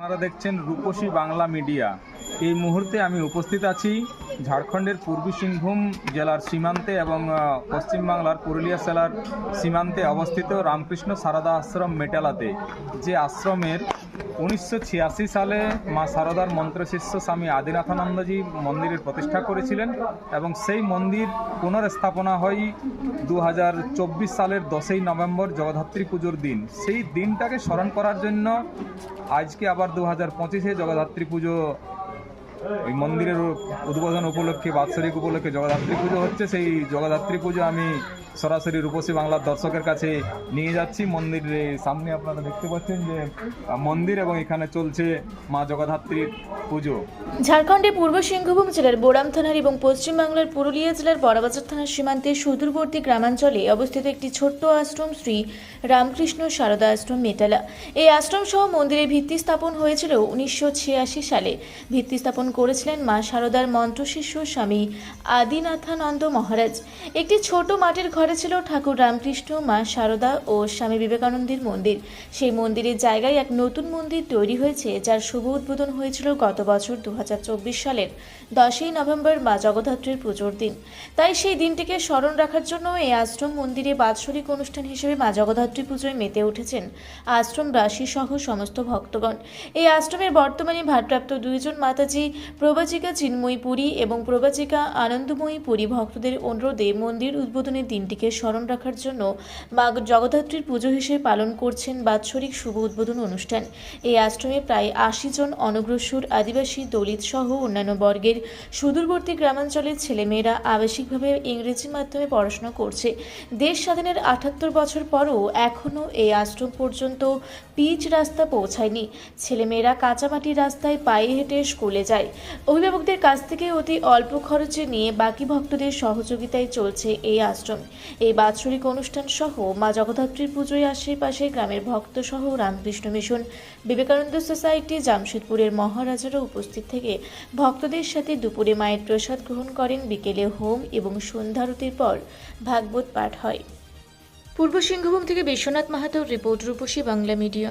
আপনারা দেখছেন রূপসী বাংলা মিডিয়া। এই মুহূর্তে আমি উপস্থিত আছি ঝাড়খণ্ডের পূর্বী সিংভূম জেলার সীমান্তে এবং পশ্চিমবাংলার পুরুলিয়া জেলার সীমান্তে অবস্থিত রামকৃষ্ণ সারদা আশ্রম মেটালাতে। যে আশ্রমের উনিশশো ছিয়াশি সালে মা সারদার মন্ত্রশিষ্য স্বামী আদিনাথানন্দজি মন্দিরের প্রতিষ্ঠা করেছিলেন এবং সেই মন্দির পুনর্স্থাপনা হয় দু হাজার চব্বিশ সালের দশই নভেম্বর জগদ্ধাত্রী পুজোর দিন। সেই দিনটাকে স্মরণ করার জন্য আজকে আবার দু হাজার পঁচিশে জগদ্ধাত্রী পুজো ওই মন্দিরের উদ্বোধন উপলক্ষে, বাৎসরিক উপলক্ষে জগদ্ধাত্রী পুজো হচ্ছে। সেই জগদ্ধাত্রী পুজো আমি সরাসরি রূপসী বাংলার দর্শকের কাছে নিয়ে যাচ্ছি। মন্দিরের সামনে আপনারা দেখতে পাচ্ছেন যে, মন্দির এবং এখানে চলছে মা জগদ্ধাত্রীর পুজো। ঝাড়খণ্ডের পূর্ব সিংভূম জেলার বোরাম থানার এবং পশ্চিমবাংলার পুরুলিয়া জেলার বড়বাজার থানার সীমান্তে সুদূরবর্তী গ্রামাঞ্চলে অবস্থিত একটি ছোট্ট আশ্রম শ্রী রামকৃষ্ণ সারদা আশ্রম মেটালা। এই আশ্রম সহ মন্দিরের ভিত্তি স্থাপন হয়েছিল উনিশশো ছিয়াশি সালে। ভিত্তি স্থাপন করেছিলেন মা সারদার মন্ত্রশিষ্য স্বামী আদিনাথানন্দ মহারাজ। একটি ছোট মাটির ঘরে ছিল ঠাকুর রামকৃষ্ণ, মা সারদা ও স্বামী বিবেকানন্দের মন্দির। সেই মন্দিরের জায়গায় এক নতুন মন্দির তৈরি হয়েছে, যার শুভ উদ্বোধন হয়েছিল গত বছর দু হাজার চব্বিশ সালের দশই নভেম্বর মা জগদ্ধাত্রীর পুজোর দিন। তাই সেই দিনটিকে স্মরণ রাখার জন্য এই আশ্রম মন্দিরে বাৎসরিক অনুষ্ঠান হিসেবে মা জগদ্ধাত্রী পুজোয় মেতে উঠেছেন আশ্রমবাসী সহ সমস্ত ভক্তগণ। এই আশ্রমের বর্তমানে ভারপ্রাপ্ত দুইজন মাতাজি প্রবাচিকা চিন্ময়ী পুরী এবং প্রবাচিকা আনন্দময়ী পুরী ভক্তদের অনুরোধে মন্দির উদ্বোধনের দিনটিকে স্মরণ রাখার জন্য মা জগদ্ধাত্রীর পুজো হিসেবে পালন করছেন বাৎসরিক শুভ উদ্বোধন অনুষ্ঠান। এই আশ্রমে প্রায় আশি জন অনগ্রসর আদিবাসী, দলিত সহ অন্যান্য বর্গের সুদূরবর্তী গ্রামাঞ্চলের ছেলেমেয়েরা আবাসিকভাবে ইংরেজি মাধ্যমে পড়াশোনা করছে। দেশ স্বাধীনের আটাত্তর বছর পরও এখনও এই আশ্রম পর্যন্ত পিচ রাস্তা পৌঁছায়নি। ছেলেমেয়েরা কাঁচামাটির রাস্তায় পায়ে হেঁটে স্কুলে যায়। অভিভাবকদের কাছ থেকে অতি অল্প খরচে নিয়ে বাকি ভক্তদের সহযোগিতায় চলছে এই আশ্রম। এই বাৎসরিক অনুষ্ঠান সহ মা জগদ্ধাত্রীর পুজোয় আশেপাশে গ্রামের ভক্ত সহ রামকৃষ্ণ মিশন, বিবেকানন্দ সোসাইটি, জামশেদপুরের মহারাজারা উপস্থিত থেকে ভক্তদের সাথে দুপুরে মায়ের প্রসাদ গ্রহণ করেন। বিকেলে হোম এবং সন্ধ্যারতির পর ভাগবত পাঠ হয়। পূর্ব সিংহভূম থেকে বিশ্বনাথ মাহাতোর report Rupasi Bangla media.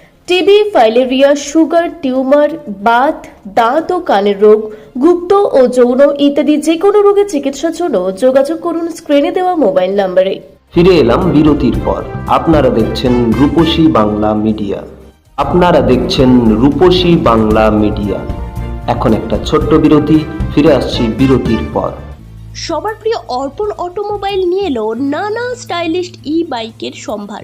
TB filaria sugar tumour Baat দাঁত ও কানের রোগ গুপ্ত ও যৌন ইত্যাদি যে কোনো রোগের চিকিৎসার জন্য যোগাযোগ করুন স্ক্রিনে দেওয়া মোবাইল নম্বরে ফিরে এলাম বিরতির পর। আপনারা দেখছেন রূপসী বাংলা মিডিয়া। আপনারা দেখছেন রূপসী বাংলা মিডিয়া। এখন একটা ছোট্ট বিরতি ফিরে আসছি বিরতির পর। সবার প্রিয় অর্পণ অটোমোবাইল নিয়ে এলো নানা স্টাইলিস্ট ই বাইকের সম্ভার।